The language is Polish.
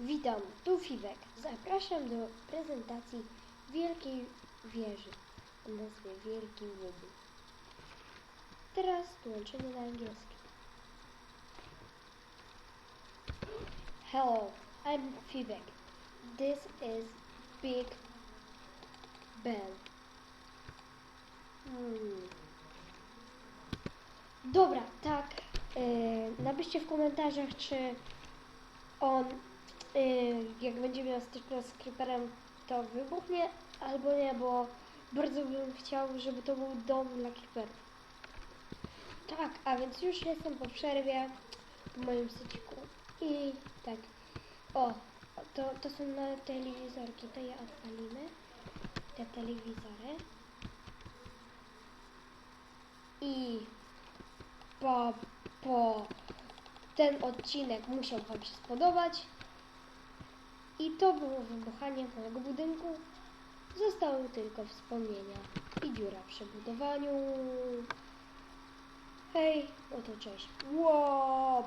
Witam, tu Fiwek. Zapraszam do prezentacji Wielkiej Wieży o nazwie Wielki Łubu. Teraz tłumaczenie na angielski. Hello, I'm Fiwek. This is Big Ben. Hmm. Dobra, tak. Yy, napiszcie w komentarzach, czy on, jak będzie miał styczność z creeperem, to wybuchnie, albo nie, bo bardzo bym chciał, żeby to był dom dla creeperów. Tak, a więc już jestem po przerwie w moim syciku. I tak, o, to, to są na telewizorki, to je odpalimy, te telewizory. I po, po ten odcinek musiał Wam się spodobać. I to było wybuchanie mojego budynku. Zostały tylko wspomnienia i dziura w przebudowaniu. Hej, no to cześć. Wow,